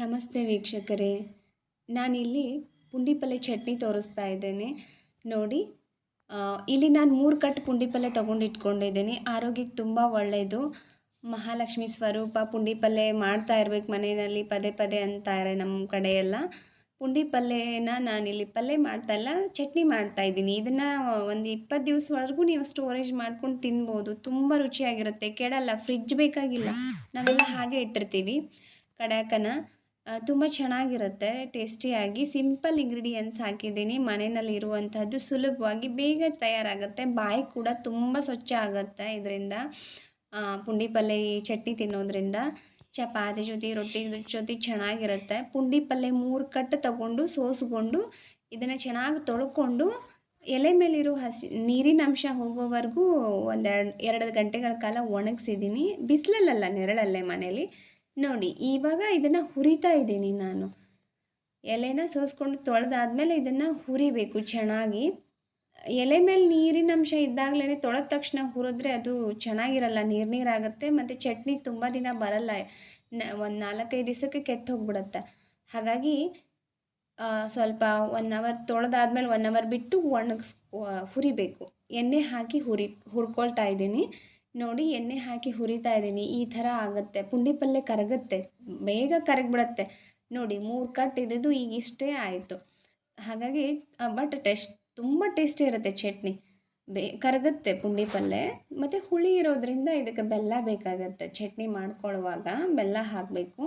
ನಮಸ್ತೆ ವೀಕ್ಷಕರೇ. ನಾನಿಲ್ಲಿ ಪುಂಡಿ ಪಲ್ಯ ಚಟ್ನಿ ತೋರಿಸ್ತಾ ಇದ್ದೇನೆ. ನೋಡಿ ಇಲ್ಲಿ ನಾನು ಮೂರು ಕಟ್ ಪುಂಡಿ ಪಲ್ಯ ತೊಗೊಂಡಿಟ್ಕೊಂಡಿದ್ದೀನಿ. ಆರೋಗ್ಯಕ್ಕೆ ತುಂಬ ಒಳ್ಳೆಯದು ಮಹಾಲಕ್ಷ್ಮಿ ಸ್ವರೂಪ ಪುಂಡಿ ಪಲ್ಯ ಮಾಡ್ತಾ ಇರ್ಬೇಕು ಮನೆಯಲ್ಲಿ, ಪದೇ ಪದೇ ಅಂತಾರೆ ನಮ್ಮ ಕಡೆಯೆಲ್ಲ. ಪುಂಡಿಪಲ್ಲೆನ ನಾನಿಲ್ಲಿ ಪಲ್ಯ ಮಾಡ್ತಾ ಇಲ್ಲ, ಚಟ್ನಿ ಮಾಡ್ತಾ ಇದ್ದೀನಿ. ಇದನ್ನು ಒಂದು ಇಪ್ಪತ್ತು ದಿವಸವರೆಗೂ ನೀವು ಸ್ಟೋರೇಜ್ ಮಾಡ್ಕೊಂಡು ತಿನ್ಬೋದು. ತುಂಬ ರುಚಿಯಾಗಿರುತ್ತೆ. ಕೆಡಲ್ಲ ಫ್ರಿಜ್ ಬೇಕಾಗಿಲ್ಲ. ನಾವೆಲ್ಲ ಹಾಗೆ ಇಟ್ಟಿರ್ತೀವಿ. ಕಡಾಕನ. ತುಂಬ ಚೆನ್ನಾಗಿರುತ್ತೆ, ಟೇಸ್ಟಿಯಾಗಿ. ಸಿಂಪಲ್ ಇಂಗ್ರೀಡಿಯೆಂಟ್ಸ್ ಹಾಕಿದ್ದೀನಿ. ಮನೆಯಲ್ಲಿ ಇರುವಂಥದ್ದು ಸುಲಭವಾಗಿ ಬೇಗ ತಯಾರಾಗುತ್ತೆ. ಬಾಯಿ ಕೂಡ ತುಂಬ ಸ್ವಚ್ಛ ಆಗುತ್ತೆ ಇದರಿಂದ. ಪುಂಡಿ ಪಲ್ಯ ಚಟ್ನಿ ತಿನ್ನೋದ್ರಿಂದ. ಚಪಾತಿ ಜೊತೆ, ರೊಟ್ಟಿ ಜೊತೆ ಚೆನ್ನಾಗಿರುತ್ತೆ. ಪುಂಡಿ ಪಲ್ಯ ಮೂರು ಕಟ್ಟು ತಗೊಂಡು, ಸೋಸ್ಕೊಂಡು, ಇದನ್ನು ಚೆನ್ನಾಗಿ ತೊಳ್ಕೊಂಡು, ಎಲೆ ಮೇಲಿರೋ ಹಸಿ, ನೀರಿನ ಅಂಶ ಹೋಗೋವರೆಗೂ ಒಂದೆರಡು ಎರಡು ಗಂಟೆಗಳ ಕಾಲ ಒಣಗಿಸಿದ್ದೀನಿ. ಬಿಸಿಲಲ್ಲ ನೆರಳಲ್ಲೇ ಮನೇಲಿ. ನೋಡಿ, ಇವಾಗ ಇದನ್ನು ಹುರಿತಾ ಇದ್ದೀನಿ ನಾನು. ಎಲೆನ ಸೋಸ್ಕೊಂಡು ತೊಳೆದಾದ್ಮೇಲೆ ಇದನ್ನು ಹುರಿಬೇಕು ಚೆನ್ನಾಗಿ. ಎಲೆ ಮೇಲೆ ನೀರಿನ ಅಂಶ ಇದ್ದಾಗಲೇ ತೊಳೆದ ತಕ್ಷಣ ಹುರಿದ್ರೆ ಅದು ಚೆನ್ನಾಗಿರಲ್ಲ, ನೀರು ನೀರಾಗುತ್ತೆ ಮತ್ತು ಚಟ್ನಿ ತುಂಬ ದಿನ ಬರಲ್ಲ ಒಂದು ನಾಲ್ಕೈದು ದಿವಸಕ್ಕೆ ಕೆಟ್ಟು ಹೋಗ್ಬಿಡುತ್ತೆ. ಹಾಗಾಗಿ ಸ್ವಲ್ಪ ಒನ್ ಅವರ್ ತೊಳೆದಾದ್ಮೇಲೆ ಒನ್ ಅವರ್ ಬಿಟ್ಟು ಒಣಗಿಸ್ ಹುರಿಬೇಕು. ಎಣ್ಣೆ ಹಾಕಿ ಹುರಿ, ಹುರ್ಕೊಳ್ತಾ ಇದ್ದೀನಿ. ನೋಡಿ ಎಣ್ಣೆ ಹಾಕಿ ಹುರಿತಾ ಇದ್ದೀನಿ. ಈ ಥರ ಆಗುತ್ತೆ. ಪುಂಡಿ ಪಲ್ಯ ಕರಗುತ್ತೆ. ಬೇಗ ಕರಗಿಬಿಡತ್ತೆ. ನೋಡಿ ಮೂರು ಕಟ್ ಇದ್ದಿದ್ದು ಈಗ ಇಷ್ಟೇ ಆಯಿತು. ಹಾಗಾಗಿ ಬಟ್ ಟೇಸ್ಟ್ ತುಂಬ ಟೇಸ್ಟಿ ಇರುತ್ತೆ ಚಟ್ನಿ. ಬೇ ಕರಗುತ್ತೆ ಪುಂಡಿ ಪಲ್ಯ ಮತ್ತು ಹುಳಿ ಇರೋದ್ರಿಂದ ಇದಕ್ಕೆ ಬೆಲ್ಲ ಬೇಕಾಗತ್ತೆ. ಚಟ್ನಿ ಮಾಡ್ಕೊಳ್ಳುವಾಗ ಬೆಲ್ಲ ಹಾಕಬೇಕು.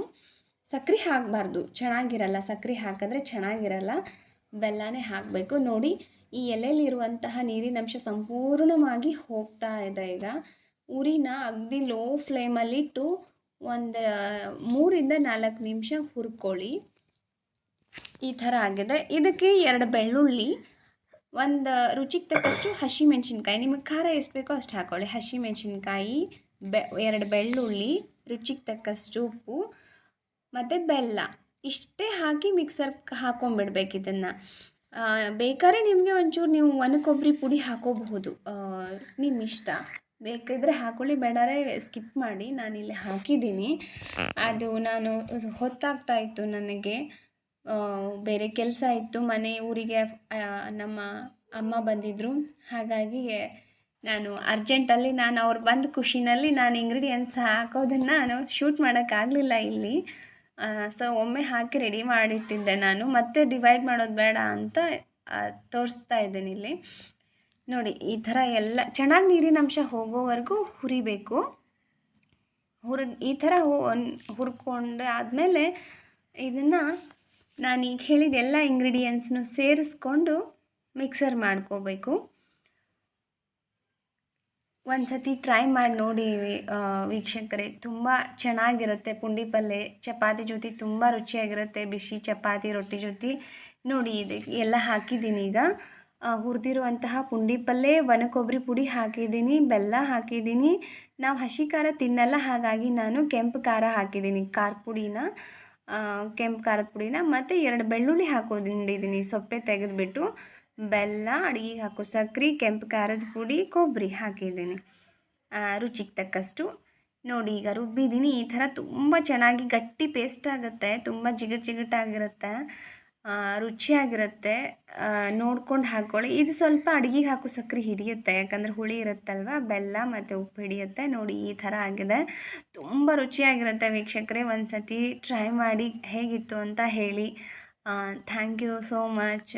ಸಕ್ಕರೆ ಹಾಕಬಾರ್ದು. ಚೆನ್ನಾಗಿರಲ್ಲ. ಸಕ್ಕರೆ ಹಾಕಿದ್ರೆ ಚೆನ್ನಾಗಿರಲ್ಲ. ಬೆಲ್ಲನೇ ಹಾಕಬೇಕು. ನೋಡಿ ಈ ಎಲೆಯಲ್ಲಿರುವಂತಹ ನೀರಿನಂಶ ಸಂಪೂರ್ಣವಾಗಿ ಹೋಗ್ತಾ ಇದೆ ಈಗ. ಉರಿನ ಅಗದಿ ಲೋ ಫ್ಲೇಮಲ್ಲಿಟ್ಟು ಒಂದು ಮೂರಿಂದ ನಾಲ್ಕು ನಿಮಿಷ ಹುರ್ಕೊಳ್ಳಿ. ಈ ಥರ ಆಗಿದೆ. ಇದಕ್ಕೆ ಎರಡು ಬೆಳ್ಳುಳ್ಳಿ, ಒಂದು ರುಚಿಗೆ ತಕ್ಕಷ್ಟು ಹಸಿಮೆಣ್ಸಿನ್ಕಾಯಿ. ನಿಮಗೆ ಖಾರ ಎಷ್ಟು ಬೇಕೋ ಅಷ್ಟು ಹಾಕ್ಕೊಳ್ಳಿ ಹಸಿಮೆಣ್ಸಿನ್ಕಾಯಿ, ಬೆ, ಎರಡು ಬೆಳ್ಳುಳ್ಳಿ, ರುಚಿಗೆ ತಕ್ಕಷ್ಟು ಉಪ್ಪು, ಮತ್ತು ಬೆಲ್ಲ. ಇಷ್ಟೇ ಹಾಕಿ ಮಿಕ್ಸರ್ ಹಾಕೊಂಡ್ಬಿಡ್ಬೇಕು ಇದನ್ನು. ಬೇಕಾದ್ರೆ ನಿಮಗೆ ಒಂಚೂರು ನೀವು ಒಣ ಕೊಬ್ಬರಿ ಪುಡಿ ಹಾಕೋಬಹುದು. ನಿಮ್ಮ ಬೇಕಿದ್ರೆ ಹಾಕೊಳ್ಳಿ, ಬೇಡಾರೆ ಸ್ಕಿಪ್ ಮಾಡಿ ನಾನಿಲ್ಲಿ ಹಾಕಿದ್ದೀನಿ. ಅದು ನಾನು ಹೊತ್ತಾಗ್ತಾ ಇತ್ತು ನನಗೆ. ಬೇರೆ ಕೆಲಸ ಇತ್ತು, ಮನೆ ಊರಿಗೆ ನಮ್ಮ ಅಮ್ಮ ಬಂದಿದ್ದರು ಹಾಗಾಗಿ ನಾನು ಅರ್ಜೆಂಟಲ್ಲಿ ನಾನು ಅವ್ರು ಬಂದ ಖುಷಿನಲ್ಲಿ ನಾನು ಇಂಗ್ರೀಡಿಯೆಂಟ್ಸ್ ಹಾಕೋದನ್ನು ನಾನು ಶೂಟ್ ಮಾಡೋಕ್ಕಾಗಲಿಲ್ಲ ಇಲ್ಲಿ. ಸೊ ಒಮ್ಮೆ ಹಾಕಿ ರೆಡಿ ಮಾಡಿಟ್ಟಿದ್ದೆ ನಾನು. ಮತ್ತೆ ಡಿವೈಡ್ ಮಾಡೋದು ಬೇಡ ಅಂತ ತೋರಿಸ್ತಾ ಇದ್ದೀನಿ ಇಲ್ಲಿ. ನೋಡಿ, ಈ ಥರ ಎಲ್ಲ ಚೆನ್ನಾಗಿ ನೀರಿನ ಅಂಶ ಹೋಗೋವರೆಗೂ ಹುರಿಬೇಕು. ಹುರಿ ಈ ಥರ ಹುರ್ಕೊಂಡು ಆದಮೇಲೆ ಇದನ್ನು ನಾನೀಗ ಹೇಳಿದ ಎಲ್ಲ ಇಂಗ್ರೀಡಿಯೆಂಟ್ಸ್ನು ಸೇರಿಸ್ಕೊಂಡು ಮಿಕ್ಸರ್ ಮಾಡ್ಕೋಬೇಕು. ಒಂದು ಸತಿ ಟ್ರೈ ಮಾಡಿ ನೋಡಿ ವೀಕ್ಷಕರೇ. ತುಂಬ ಚೆನ್ನಾಗಿರುತ್ತೆ ಪುಂಡಿ ಪಲ್ಯ ಚಪಾತಿ ಜೊತೆ ತುಂಬ ರುಚಿಯಾಗಿರುತ್ತೆ. ಬಿಸಿ ಚಪಾತಿ, ರೊಟ್ಟಿ ಜೊತೆ. ನೋಡಿ ಇದೆ ಎಲ್ಲ ಹಾಕಿದ್ದೀನಿ ಈಗ. ಹುರಿದಿರುವಂತಹ ಪುಂಡಿ ಪಲ್ಯ ಒಣ ಕೊಬ್ಬರಿ ಪುಡಿ ಹಾಕಿದ್ದೀನಿ, ಬೆಲ್ಲ ಹಾಕಿದ್ದೀನಿ. ನಾವು ಹಸಿ ಖಾರ ತಿನ್ನಲ್ಲ, ಹಾಗಾಗಿ ನಾನು ಕೆಂಪು ಖಾರ ಹಾಕಿದ್ದೀನಿ, ಖಾರ ಪುಡಿನ. ಕೆಂಪು ಖಾರದ ಪುಡಿನ. ಮತ್ತು ಎರಡು ಬೆಳ್ಳುಳ್ಳಿ ಹಾಕೊಂಡಿದ್ದೀನಿ, ಸೊಪ್ಪೆ ತೆಗೆದುಬಿಟ್ಟು. ಬೆಲ್ಲ, ಅಡುಗೆಗೆ ಹಾಕೋ ಸಕ್ರೆ, ಕೆಂಪು ಖಾರದ ಪುಡಿ ಕೊಬ್ಬರಿ ಹಾಕಿದ್ದೀನಿ. ರುಚಿಗೆ ತಕ್ಕಷ್ಟು. ನೋಡಿ, ಈಗ ರುಬ್ಬಿದ್ದೀನಿ. ಈ ಥರ ತುಂಬ ಚೆನ್ನಾಗಿ ಗಟ್ಟಿ ಪೇಸ್ಟ್ ಆಗುತ್ತೆ, ತುಂಬ ಜಿಗಟ್ ಜಿಗಟಾಗಿರುತ್ತೆ ರುಚಿಯಾಗಿರುತ್ತೆ. ನೋಡ್ಕೊಂಡು ಹಾಕ್ಕೊಳ್ಳಿ ಇದು ಸ್ವಲ್ಪ ಅಡುಗೆಗೆ ಹಾಕೋ ಸಕ್ಕರೆ ಹಿಡಿಯುತ್ತೆ. ಯಾಕಂದರೆ ಹುಳಿ ಇರುತ್ತಲ್ವ? ಬೆಲ್ಲ ಮತ್ತು ಉಪ್ಪು ಹಿಡಿಯುತ್ತೆ. ನೋಡಿ ಈ ಥರ ಆಗಿದೆ. ತುಂಬ ರುಚಿಯಾಗಿರುತ್ತೆ ವೀಕ್ಷಕರೆ. ಒಂದು ಸತಿ ಟ್ರೈ ಮಾಡಿ ಹೇಗಿತ್ತು ಅಂತ ಹೇಳಿ. Thank you so much.